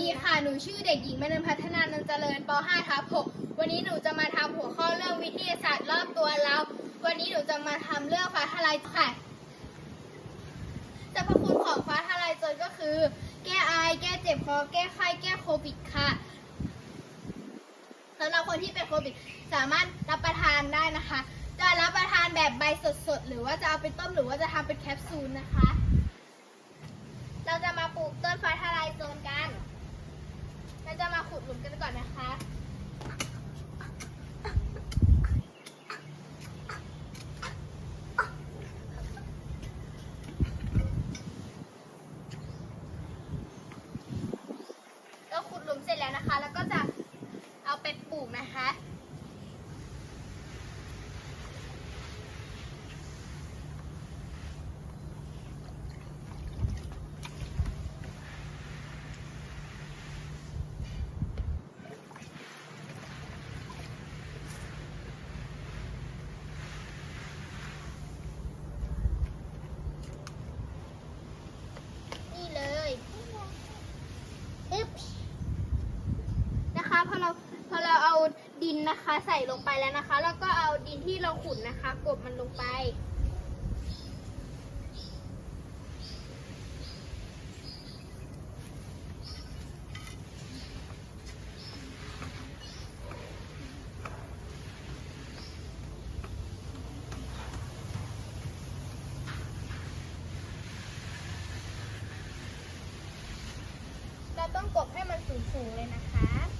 ดีค่ะ หนูชื่อเด็กหญิงมนันพัฒนานันเจริญป .5 ทับ6วันนี้หนูจะมาทำหัวข้อเรื่องวิทยาศาสตร์รอบตัวเรา วันนี้หนูจะมาทำเรื่องฟ้าทลายโจรค่ะสรรพคุณของฟ้าทลายโจรก็คือ แก้ไอ แก้เจ็บคอ แก้ไข้ แก้โควิดค่ะสำหรับคนที่เป็นโควิด สามารถรับประทานได้นะคะ จะรับประทานแบบใบสดๆ หรือว่าจะเอาไปต้มหรือว่าจะทำเป็นแคปซูลนะคะ เราจะมาปลูกต้นฟ้าทลายโจรกัน เราจะมาขุดหลุมกันก่อนนะคะ เสร็จแล้วนะคะ แล้วก็จะเอาไปปลูกนะคะ นี่เลยอึ๊บนะคะพอ เราพอเราเอาดินนะคะใส่ลงไปแล้วนะคะ แล้วก็เอาดินที่เราขุดนะคะ กบมันลงไป เราต้องกบให้มันสูงๆเลยนะคะ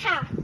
cat.